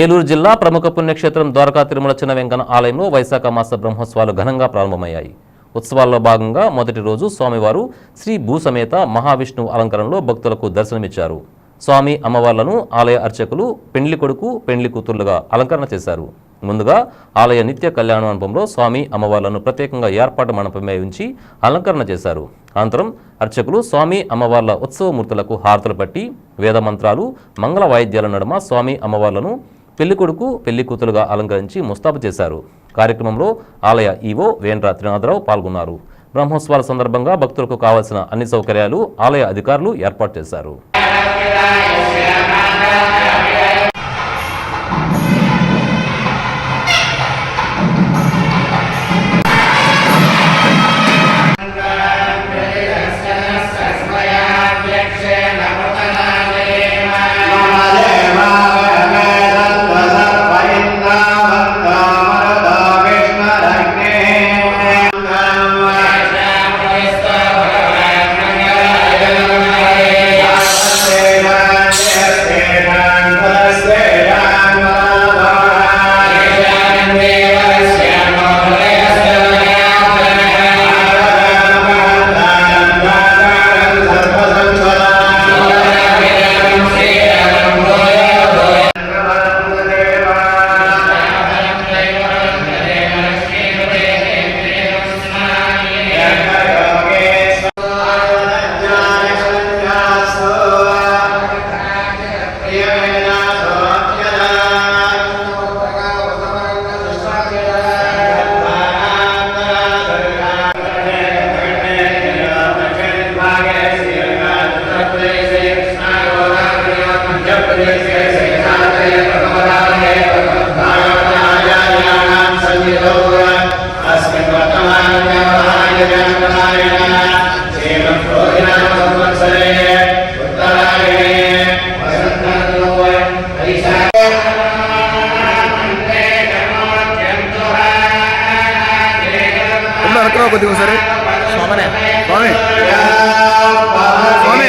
ఏలూరు జిల్లా ప్రముఖ పుణ్యక్షేత్రం ద్వారకా తిరుమల చిన్న వెంకన్న ఆలయంలో వైశాఖ మాస బ్రహ్మోత్సవాలు ఘనంగా ప్రారంభమయ్యాయి. ఉత్సవాల్లో భాగంగా మొదటి రోజు స్వామివారు శ్రీ భూసమేత మహావిష్ణువు అలంకరణలో భక్తులకు దర్శనమిచ్చారు. స్వామి అమ్మవార్లను ఆలయ అర్చకులు పెండ్లి కొడుకు పెండ్లి కూతుర్లుగా అలంకరణ చేశారు. ముందుగా ఆలయ నిత్య కళ్యాణ మండపంలో స్వామి అమ్మవార్లను ప్రత్యేకంగా ఏర్పాటు మండపమే ఉంచి అలంకరణ చేశారు. అనంతరం అర్చకులు స్వామి అమ్మవార్ల ఉత్సవమూర్తులకు హారతులు పట్టి వేద మంత్రాలు మంగళ వాయిద్యాల నడుమ స్వామి అమ్మవార్లను పెళ్ళి కొడుకు పెళ్ళి కూతురుగా అలంకరించి ముస్తాబు చేశారు. కార్యక్రమంలో ఆలయ ఈవో వేండ్ర త్రినాథరావు పాల్గొన్నారు. బ్రహ్మోత్సవాల సందర్భంగా భక్తులకు కావాల్సిన అన్ని సౌకర్యాలు ఆలయ అధికారులు ఏర్పాటు చేశారు. Yeah. వెనక కొద్దిగా ఒకసారి? స్వామి. స్వామి.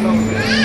Não, não.